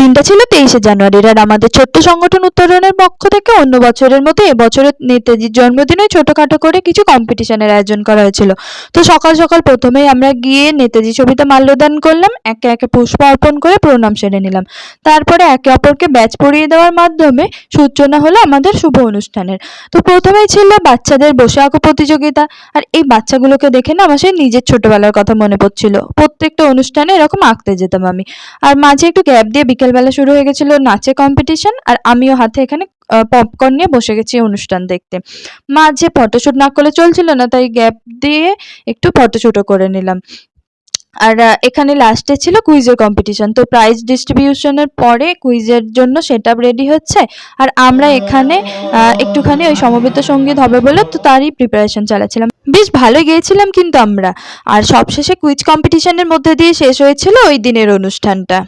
দিনটা ছিল তেইশে জানুয়ারির আর আমাদের ছোট্ট সংগঠন উত্তরণের পক্ষ থেকে অন্য বছরের মতো এবছরের নেতাজির জন্মদিনে ছোটোখাটো করে কিছু কম্পিটিশনের আয়োজন করা হয়েছিল। তো সকাল সকাল প্রথমেই আমরা গিয়ে নেতাজি ছবিতে মাল্যদান করলাম, একে একে পুষ্প অর্পণ করে প্রণাম সেরে নিলাম। তারপরে একে অপরকে ব্যাচ পরিয়ে দেওয়ার মাধ্যমে সূচনা হলো আমাদের শুভ অনুষ্ঠানের। তো প্রথমেই ছিল বাচ্চাদের বসে আঁকো প্রতিযোগিতা, আর এই বাচ্চাগুলোকে দেখে না আমার সেই নিজের ছোটবেলার কথা মনে পড়ছিল। প্রত্যেকটা অনুষ্ঠানে এরকম আঁকতে যেতাম আমি। আর মাঝে একটু গ্যাপ দিয়ে বিকেলবেলা শুরু হয়ে গেছিল নাচে কম্পিটিশন আর আমিও হাতে এখানে পপকর্ন নিয়ে বসে গেছি অনুষ্ঠান দেখতে। মাঝে ফটোশ্যুট না করলে চলছিল না, তাই গ্যাপ দিয়ে একটু ফটোশ্যুটও করে নিলাম। আর এখানে লাস্টে ছিল কুইজের কম্পিটিশন তো প্রাইজ ডিস্ট্রিবিউশনের পরে কুইজের জন্য সেট রেডি হচ্ছে। আর আমরা এখানে একটুখানি ওই সমবেত সংগীত হবে বলে তো তারই প্রিপারেশন চালাচ্ছিলাম। বেশ ভালো গিয়েছিলাম কিন্তু আমরা। আর সবশেষে কুইজ কম্পিটিশনের মধ্যে দিয়ে শেষ হয়েছিল ওই দিনের অনুষ্ঠানটা।